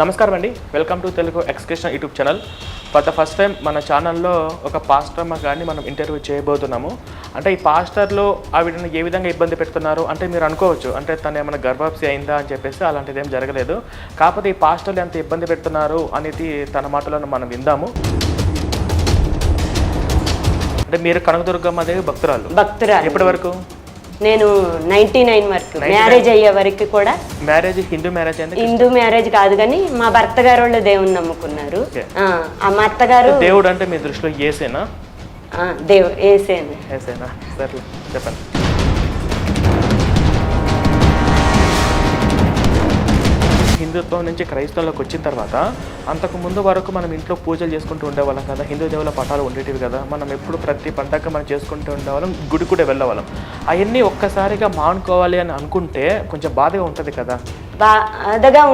నమస్కారం అండి. Welcome to Telugu ఎక్స్కృష్ణ YouTube channel for the first time మన ఛానల్లో ఒక పాస్టర్ గారిని మనం ఇంటర్వ్యూ చేయబోతున్నాము. అంటే ఈ పాస్టర్లు ఆవిడని ఏ విధంగా ఇబ్బంది పెడుతున్నారు అంటే మీరు అనుకోవచ్చు. అంటే తను ఏమైనా గర్భాప్సి అయిందా అని చెప్పేసి అలాంటిది ఏం జరగలేదు. కాకపోతే ఈ పాస్టర్లు ఎంత ఇబ్బంది పెడుతున్నారు అనేది తన మాటలను మనం విందాము. అంటే మీరు కనకదుర్గమ్మ దేవి భక్తురాలు. భక్తురాలు. ఎప్పటి వరకు? నేను నైన్టీ నైన్ వరకు మ్యారేజ్ అయ్యే వరకు కూడా marriage Hindu marriage Hindu marriage కాదు కానీ మా భర్త గారు వాళ్ళు దేవుని నమ్ముకున్నారు. ఆ, మా అత్తగారు దేవుడు అంటే మీ దృష్టిలో ఏసేనా? ఆ, దేవు ఏసేను. ఏసేనా? సరే చెప్పండి. హిందుత్వం నుంచి క్రైస్తవంలోకి వచ్చిన తర్వాత అంతకు ముందు వరకు మనం ఇంట్లో పూజలు చేసుకుంటూ ఉండేవాళ్ళం కదా. హిందూ దేవుల పటాలు ఉండేటివి కదా. మనం ఎప్పుడు ప్రతి పండగ మనం చేసుకుంటూ ఉండేవాళ్ళం గుడి కూడా వెళ్ళేవాళ్ళం. అవన్నీ ఒక్కసారిగా మానుకోవాలి అని అనుకుంటే కొంచెం బాధగా ఉంటుంది కదా. బాధగా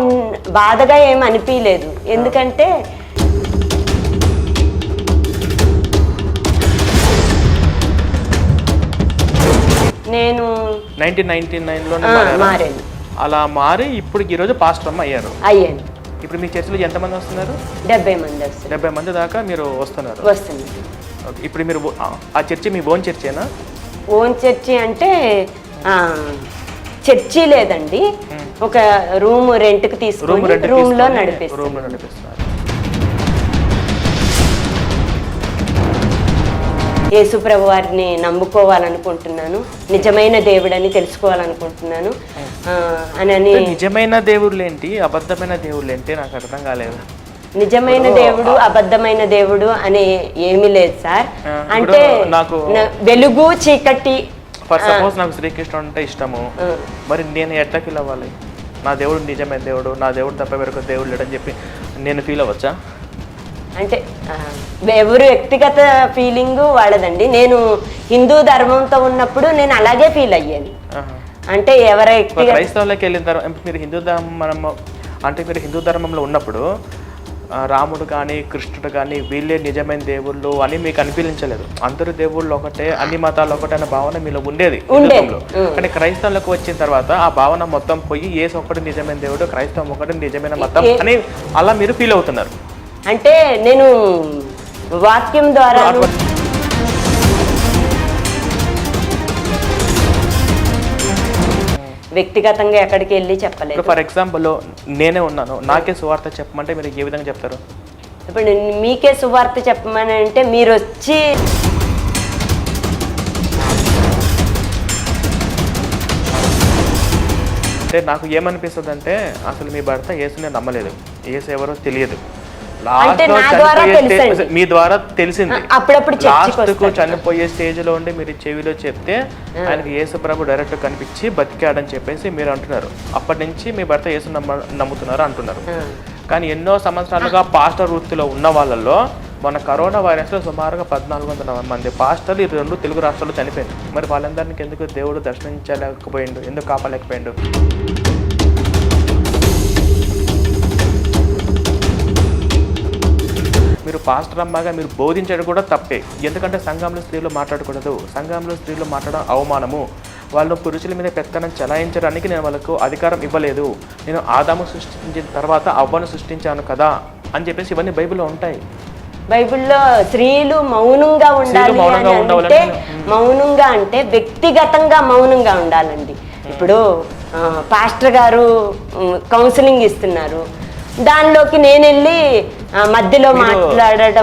బాధగా ఏం అనిపించలేదు ఎందుకంటే నేను నైన్టీన్ నైన్టీ మారారా? మారాను. అలా మారి ఇప్పుడు ఈరోజు పాస్టర్ అమ్మ అయ్యారు. అయ్యాను ఇప్పుడు మీ చర్చిలో ఎంతమంది వస్తున్నారు? డెబ్బై మంది వస్తారు డెబ్బై మంది దాకా మీరు వస్తున్నారు. ఇప్పుడు మీరు ఆ- చర్చి మీ బోన్ చర్చేనా? ఓన్ చర్చి అంటే చర్చి లేదండి. ఒక రూమ్ రెంట్కి రూమ్ తీసుకుని రూమ్లో నడిపిస్తాం యేసుప్రభు వారిని నమ్ముకోవాలనుకుంటున్నాను. నిజమైన దేవుడని తెలుసుకోవాలనుకుంటున్నాను. అని నిజమైన దేవుళ్ళు ఏంటి అబద్ధమైన దేవుళ్ళు ఏంటి నాకు అర్థం కాలేదు. నిజమైన దేవుడు అబద్ధమైన దేవుడు అని ఏమీ లేదు సార్. అంటే నాకు- వెలుగు చీకటి. ఫర్ సపోజ్ నాకు శ్రీకృష్ణుడు అంటే ఇష్టము. మరి నేను ఎట్లా ఫీల్ అవ్వాలి? నా దేవుడు నిజమైన దేవుడు నా దేవుడు తప్ప వేరొక దేవుడు లేడని చెప్పి నేను ఫీల్ అవ్వచ్చా? అంటే ఎవరు వ్యక్తిగత ఫీలింగ్ వాళ్ళదండి. నేను హిందూ ధర్మంతో ఉన్నప్పుడు నేను అలాగే ఫీల్ అయ్యాను. అంటే ఎవరి ఒక వ్యక్తిగత క్రైస్తవులకి వెళ్ళిన తర్వాత మీరు హిందూ ధర్మం అంటే మీరు హిందూ ధర్మంలో ఉన్నప్పుడు రాముడు కానీ కృష్ణుడు కానీ వీళ్ళే నిజమైన దేవుళ్ళు అని మీకు అనిపించలేదు. అందరు దేవుళ్ళు ఒకటే అన్ని మతాలు ఒకటే అనే భావన మీలో ఉండేది. కానీ క్రైస్తవులకు వచ్చిన తర్వాత ఆ భావన మొత్తం పోయి ఏసు ఒకటి నిజమైన దేవుడు క్రైస్తవం ఒకటి నిజమైన మతం అని అలా మీరు ఫీల్ అవుతున్నారు. అంటే నేను వాక్యం ద్వారా వ్యక్తిగతంగా ఎక్కడికి వెళ్ళి చెప్పలేదు. ఫర్ ఎగ్జాంపుల్ నేనే ఉన్నాను. నాకే సువార్త చెప్పమంటే మీరు ఏ విధంగా చెప్తారు? ఇప్పుడు నేను మీకే సువార్త చెప్పమని అంటే మీరు వచ్చి అంటే నాకు ఏమనిపిస్తుంది అంటే అసలు మీ భర్త యేసుని నమ్మలేదు. యేసు ఎవరో తెలియదు. అంటే నా ద్వారా. మీ ద్వారా తెలిసింది. అప్పుడప్పుడు చర్చికి లాస్ట్కు వస్తాడు. చనిపోయే స్టేజ్లో ఉండి మీరు చెవిలో చెప్తే ఆయనకి యేసు ప్రభు డైరెక్ట్ కనిపించి బతికాడని చెప్పేసి మీరు అంటున్నారు. అప్పటి నుంచి మీ భర్త యేసు నమ్మ నమ్ముతున్నారు అంటున్నారు. కానీ ఎన్నో సంవత్సరాలుగా పాస్టర్ వృత్తిలో ఉన్న వాళ్ళల్లో మన కరోనా వైరస్లో సుమారుగా పద్నాలుగు వందల మంది పాస్టర్లు ఈ రెండు తెలుగు రాష్ట్రాల్లో చనిపోయింది మరి వాళ్ళందరికీ ఎందుకు దేవుడు దర్శించలేకపోయిండు? ఎందుకు కాపాలేకపోయిండు మీరు పాస్టర్ అమ్మగా మీరు బోధించడం కూడా తప్పే. ఎందుకంటే సంఘంలో స్త్రీలు మాట్లాడకూడదు. సంఘంలో స్త్రీలు మాట్లాడడం అవమానము. వాళ్ళు పురుషుల మీద పెత్తనం చలాయించడానికి నేను వాళ్ళకు అధికారం ఇవ్వలేదు. నేను ఆదాము సృష్టించిన తర్వాత అవ్వను సృష్టించాను కదా అని చెప్పేసి ఇవన్నీ బైబిల్లో ఉంటాయి. బైబిల్లో స్త్రీలు మౌనంగా ఉండాలి మౌనంగా అని అంటే మౌనంగా అంటే వ్యక్తిగతంగా మౌనంగా ఉండాలండి. ఇప్పుడు పాస్టర్ గారు కౌన్సిలింగ్ ఇస్తున్నారు. దానిలోకి నేను వెళ్ళి మధ్యలో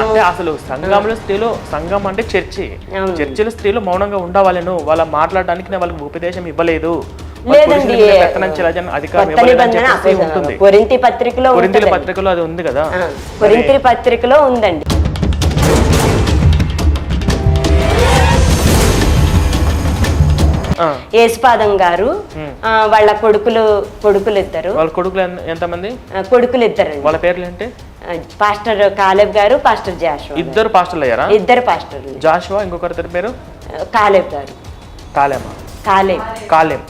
అంటే అసలు సంఘంలో స్త్రీలు సంఘం అంటే చర్చి. చర్చిలో స్త్రీలు మౌనంగా ఉండవాలను. వాళ్ళ మాట్లాడడానికి వాళ్ళకి ఉపదేశం ఇవ్వలేదు. లేదండి ఉంటుంది. పత్రికలో. పత్రికలో అది ఉంది కదా. కొరింతి పత్రికలో ఉందండి. యేసుపాదం గారు వాళ్ళ కొడుకులు కొడుకులు ఇద్దరు వాళ్ళ కొడుకులు ఎంతమంది? కొడుకులు ఇద్దరండి వాళ్ళ పేర్లు ఏంటి పాస్టర్ కాలేబ్ గారు పాస్టర్ జాషువా. ఇద్దరు పాస్టర్లు అయ్యారా ఇద్దరు పాస్టర్లు. జాషువా ఇంకొకరి ఇద్దరి పేరు? కాలేబ్ గారు. కాలేమా. కాలేబ్. కాలేం.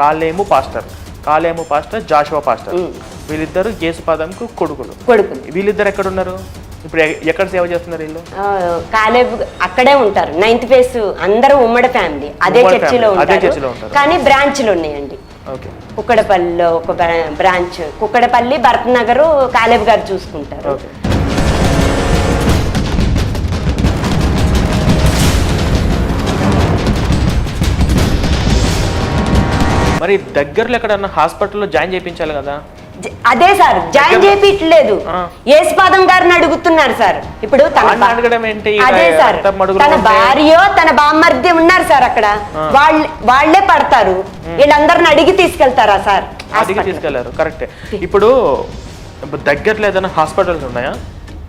కాలేము పాస్టర్. కాలేము పాస్టర్ జాషువా పాస్టర్. వీళ్ళిద్దరు యేసుపాదంకు కొడుకులు. కొడుకులు. వీళ్ళిద్దరు ఎక్కడ ఉన్నారు ఇప్పుడు ఎక్కడ సేవ చేస్తున్నారు వీళ్ళు? కాలేబ్ అక్కడే ఉంటారు. నైన్త్ ఫేస్ అందరూ ఉమ్మడి ఫ్యామిలీ అదే చర్చిలో ఉంటారు. కానీ బ్రాంచ్లు ఉన్నాయండి. కుక్కడపల్లిలో ఒక బ్రా- బ్రాంచ్ కుక్కడపల్లి భరత్ నగరు కాలేబ్ గారు చూసుకుంటారు. మరి దగ్గరలో ఎక్కడన్నా హాస్పిటల్లో జాయిన్ చేయించాలి కదా? అదే సార్ జాయిన్ చేపించలేదు. యేసుపాదం గారిని అడుగుతున్నారు సార్. ఇప్పుడు అదే సార్ తన భార్యో తన బామ్మర్ది ఉన్నారు సార్ అక్కడ. వాళ్ళ వాళ్ళే పడతారు. వీళ్ళందరిని అడిగి తీసుకెళ్తారా సార్? అడిగి. తీసుకెళ్ళారు కరెక్టే. ఇప్పుడు ఇప్పుడు దగ్గరలో ఏదైనా హాస్పిటల్స్ ఉన్నాయా?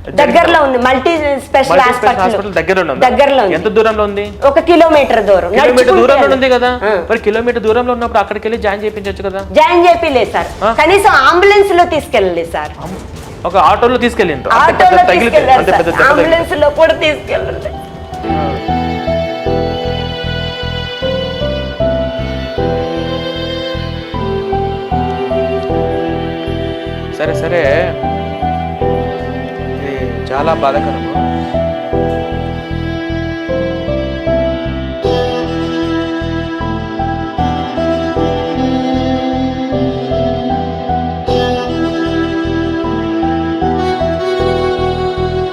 దగ్గరలో ఉంది మల్టీ స్పెషల్ హాస్పిటల్ దగ్గరలో దగ్గరలో ఎంత దూరంలో ఉంది? ఒక కిలోమీటర్ దూరం కిలోమీటర్ దూరంలో. ఉంది కదా. మరి కిలోమీటర్ దూరంలో ఉన్నప్పుడు అక్కడికి వెళ్ళి జాయిన్ చేయించవచ్చు కదా? జాయిన్ చేపిలేదు సార్? కనీసం అంబులెన్స్లో తీసుకెళ్ళలేదు సార్. ఒక ఆటోలో తీసుకెళ్ళిండ్రు ఆటోలో తీసుకెళ్ళారు. అంబులెన్స్లో కూడా తీసుకెళ్ళలేదు. సరే సరే. చాలా బాధాకరము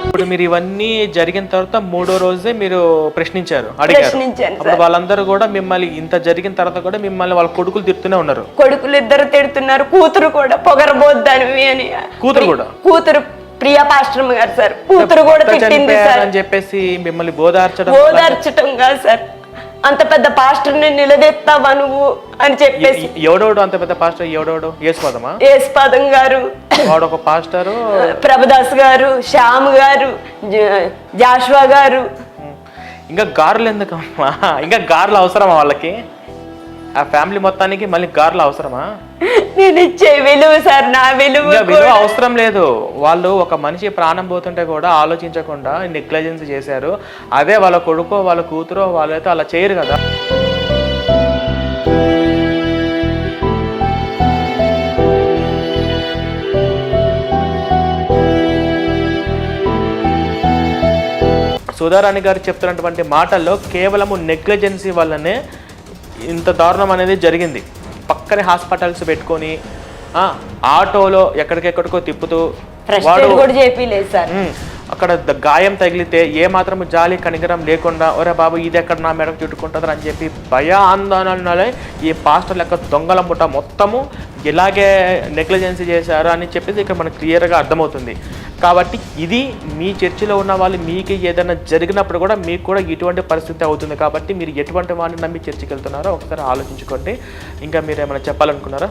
ఇప్పుడు మీరు ఇవన్నీ జరిగిన తర్వాత మూడో రోజే మీరు ప్రశ్నించారు అడిగారు. ప్రశ్నించాను అప్పుడు వాళ్ళందరూ కూడా మిమ్మల్ని ఇంత జరిగిన తర్వాత కూడా మిమ్మల్ని వాళ్ళ కొడుకులు తిడుతూనే ఉన్నారు. కొడుకులు ఇద్దరు తిడుతున్నారు కూతురు కూడా పొగరబోద్దని అని. కూతురు కూడా? కూతురు ప్రియా పాస్టర్ గారు సార్ కూతురు కూడా తిట్టింది సార్. చనిపోయారని చెప్పేసి మిమ్మల్ని బోధార్చడం ఓదార్చటం కాదు సార్. అంత పెద్ద పాస్టర్ని నిలదెత్తావా నువ్వు అని చెప్పేసి. ఎవడోడు అంత పెద్ద పాస్టర్? ఎవడోడు యేసుపాదమా? యేసుపాదం గారు. వాడు ఒక పాస్టరు. ప్రభదాస్ గారు శ్యామ్ గారు జాషువా గారు. ఇంకా గారులు ఎందుకమ్మా? ఇంకా గారులు అవసరమా వాళ్ళకి? ఆ ఫ్యామిలీ మొత్తానికి మళ్ళీ గారులు అవసరమా? నేను ఇచ్చే విలువ సార్ నా విలువ విలువ అవసరం లేదు. వాళ్ళు ఒక మనిషి ప్రాణం పోతుంటే కూడా ఆలోచించకుండా నెగ్లెజెన్స్ చేశారు. అదే వాళ్ళ కొడుకో వాళ్ళ కూతురో వాళ్ళైతే అలా చేయరు కదా. సుధారాణి గారు చెప్తున్నటువంటి మాటల్లో కేవలము నెగ్లిజెన్సీ వల్లనే ఇంత దారుణం అనేది జరిగింది. పక్కనే హాస్పిటల్స్ పెట్టుకొని ఆ, ఆటోలో ఎక్కడికెక్కడికో తిప్పుతూ వాడు కూడా సార్. అక్కడ గాయం తగిలితే ఏ జాలి కనికరం లేకుండా ఒరే బాబు ఇది ఎక్కడ నా మేడం చుట్టుకుంటుందని అని చెప్పి భయ ఆందోళనలే ఈ పాస్టర్ లెక్క దొంగల ముఠ మొత్తము ఇలాగే నెగ్లిజెన్సీ చేశారు అని చెప్పేసి ఇక్కడ మనకు క్లియర్గా అర్థమవుతుంది. కాబట్టి ఇది మీ చర్చిలో ఉన్న వాళ్ళు మీకు ఏదైనా జరిగినప్పుడు కూడా మీకు కూడా ఇటువంటి పరిస్థితి అవుతుంది. కాబట్టి మీరు ఎటువంటి వాడిని నమ్మి చర్చికి వెళ్తున్నారో ఒకసారి ఆలోచించుకోండి. ఇంకా మీరు ఏమైనా చెప్పాలనుకున్నారా?